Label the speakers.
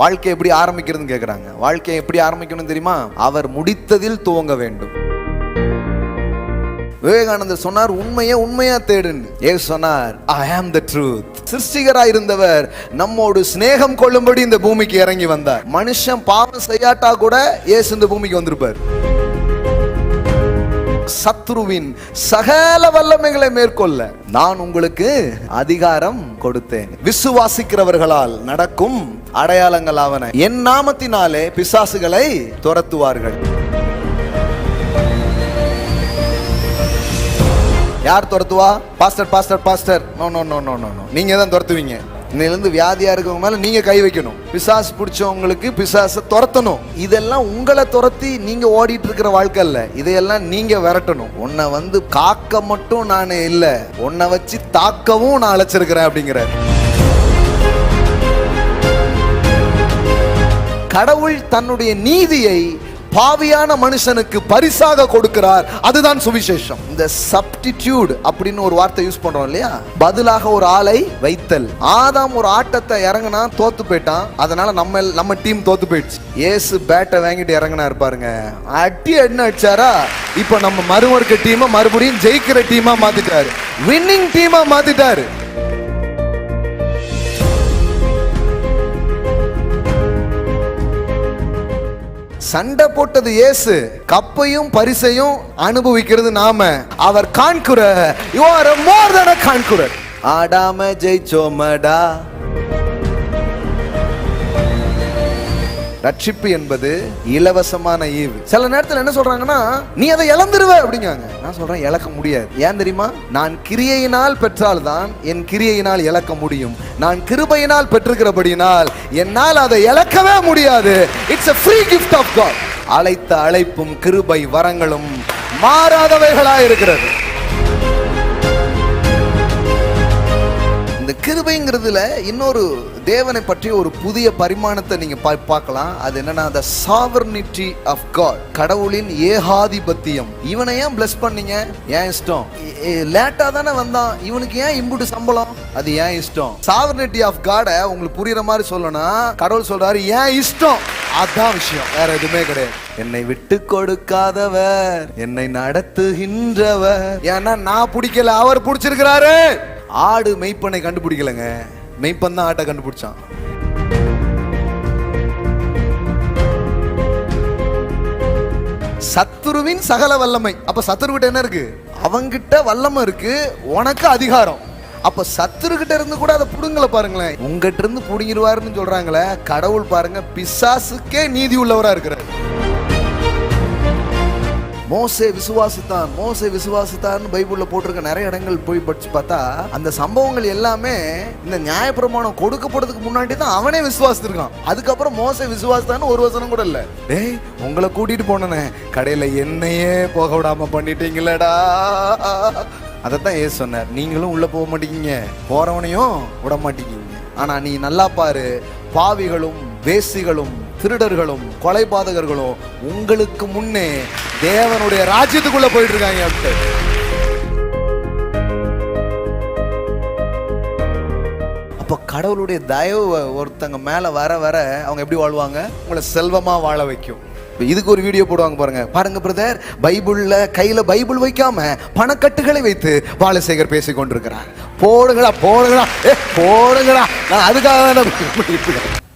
Speaker 1: வாழ்க்கை எப்படி ஆரம்பிக்கிறதுன்னு கேட்குறாங்க வாழ்க்கையை எப்படி ஆரம்பிக்கணும் தெரியுமா? அவர் முடித்ததில் துவங்க வேண்டும். விவேகானந்தர் சொன்னார் உண்மையை உண்மையா தேடுன்னு. ஏ சொன்னார் ஐ ஆம் த ட்ரூத் சிருஷ்டிகரா இருந்தவர் நம்மோடு சிநேகம் கொள்ளும்படி இந்த பூமிக்கு இறங்கி வந்தார். மனுஷன் பாவம் செய்யாட்டா கூட ஏசு இந்த பூமிக்கு வந்திருப்பார். சத்ருவின் சகல வல்லமைகளை மேற்கொள்ள நான் உங்களுக்கு அதிகாரம் கொடுத்தேன். விசுவாசிக்கிறவர்களால் நடக்கும் அடையாளங்கள் ஆவன என் நாமத்தினாலே பிசாசுகளை துரத்துவார்கள். யார் துரத்துவா? Pastor pastor pastor. No no no no no. நீங்க தான் துரத்துவீங்க. இன்னிலிருந்து வியாதியாக இருக்கவங்க மேலே நீங்கள் கை வைக்கணும். பிசாசு பிடிச்சவங்களுக்கு பிசாசை துரத்தணும். இதெல்லாம் உங்களை துரத்தி நீங்கள் ஓடிட்டு இருக்கிற வாழ்க்கை இல்லை இதையெல்லாம் நீங்கள் விரட்டணும். உன்னை வந்து காக்க மட்டும் நான் இல்லை. உன்னை வச்சு தாக்கவும் நான் அழைச்சிருக்கிறேன் அப்படிங்கிற கடவுள் தன்னுடைய நீதியை பாவியான மனுஷனுக்கு பரிசாக கொடுக்கிறார். அதுதான் சுவிசேஷம். இந்த சப்டிடியூட் அப்படின்னு ஒரு வார்த்தை யூஸ் பண்றோம் இல்லையா? பதிலாக ஒரு ஆளை வைத்தல். ஆதாம் ஒரு ஆட்டத்தை இறங்குனா தோத்து போயிட்டான். அதனால நம்ம நம்ம டீம் தோத்து போயிடுச்சு. ஏசு பேட்டை வாங்கிட்டு இறங்கினா இருப்பாருங்க அட்டி என்ன அடிச்சாரா? இப்போ நம்ம மறுவர்க்க டீமை மறுபடியும் ஜெயிக்கிற டீமா மாத்திட்டாரு. வின்னிங் டீமா மாத்திட்டாரு. சண்டை போட்டது இயேசு கப்பையும் பரிசையும் அனுபவிக்கிறது நாம. அவர் காண்குற யூ ஆர் மோர் than காண்குற ஆடாம ஜெயிச்சோமடா. ரட்சிப்பு என்பது இலவசமான ஈவு. சில நேரத்தில் என்ன சொல்றாங்கன்னா நீ அதை இழந்துருவ அப்படிங்காங்க நான் சொல்றேன் இழக்க முடியாது. ஏன் தெரியுமா? நான் கிரியையினால் பெற்றால்தான் என் கிரியையினால் இழக்க முடியும். நான் கிருபையினால் பெற்றிருக்கிறபடியினால் என்னால் அதை இழக்கவே முடியாது. It's a free gift of God அழைத்த அழைப்பும் கிருபை வரங்களும் மாறாதவைகளாக இருக்கிறது. இந்த கிருபைங்கிறதுல இன்னொரு தேவனை பற்றி ஒரு புதிய பரிமாணத்தை நீங்க பா- பார்க்கலாம். அது என்னன்னா the sovereignty ஆஃப் God. கடவுளின் ஏகாதிபத்தியம். இவனை ஏன் பிளஸ் பண்ணீங்க? ஏன் இஷ்டம்? லேட்டா தானே வந்தான். இவனுக்கு ஏன் இம்புட்டு சம்பளம்? அது ஏன் இஷ்டம்? சாவர்னிட்டி ஆஃப் காடை உங்களுக்கு புரியுற மாதிரி சொல்லணும் கடவுள் சொல்றாரு ஏன் இஷ்டம்? அதான் விஷயம். வேற எதுவுமே கிடையாது. என்னை விட்டு கொடுக்காதவர். என்னை நடத்துகின்றவர். ஏன்னா நான் பிடிக்கல. அவர் பிடிச்சிருக்கிறாரு. ஆடு மெய்ப்பனை கண்டுபிடிக்கலங்க. மெய்ப்பன் தான் ஆட்டை கண்டுபிடிச்சான். சத்துருவின் சகல வல்லமை. அப்ப சத்துருகிட்ட என்ன இருக்கு? அவங்கிட்ட வல்லமை இருக்கு உனக்கு அதிகாரம். அப்ப சத்துருகிட்ட இருந்து கூட அதை புடுங்கல பாருங்களேன். உங்ககிட்ட இருந்து புடுங்கிடுவாருன்னு சொல்றாங்களே கடவுள் பாருங்க பிசாசுக்கே நீதி உள்ளவரா இருக்கிறார். மோசே விசுவாசித்தான் மோசே விசுவாசித்தான் பைபிள்ல போட்டிருக்க நிறைய இடங்கள் போய் படிச்சு பார்த்தா அந்த சம்பவங்கள் எல்லாமே இந்த நியாயப்பிரமாணம் கொடுக்கப்படுறதுக்கு முன்னாடி தான் அவனே விசுவாசித்திருக்கான். அதுக்கப்புறம் மோசே விசுவாசித்தான்னு ஒரு வசனம் கூட இல்ல. டேய் உங்களை கூட்டிட்டு போனனே கடையில என்னையே போக விடாம பண்ணிட்டீங்களடா. அதைத்தான் ஏ சொன்னார் நீங்களும் உள்ள போக மாட்டீங்க போறவனையும் விட மாட்டீங்க. ஆனா நீ நல்லா பாரு பாவிகளும் வேசிகளும் திருடர்களும் கொலைபாதகர்களும் உங்களுக்கு முன்னே தேவனுடைய ராஜ்யத்துக்குள்ள போயிட்டு இருக்காங்க அப்படின்ட்டு. அப்போ கடவுளுடைய தயவு ஒருத்தங்க மேல வர வர அவங்க எப்படி வாழ்வாங்க? உங்களை செல்வமா வாழ வைக்கும். இதுக்கு ஒரு வீடியோ போடுவாங்க பாருங்க. பாருங்க பிரதர் பைபிள்ல கையில பைபிள் வைக்காம பணக்கட்டுகளை வைத்து பாலசேகர் பேசிக் கொண்டிருக்கிறார் போடுங்களா போடுங்களா ஏ போடுங்களா நான் அதுக்காக தான்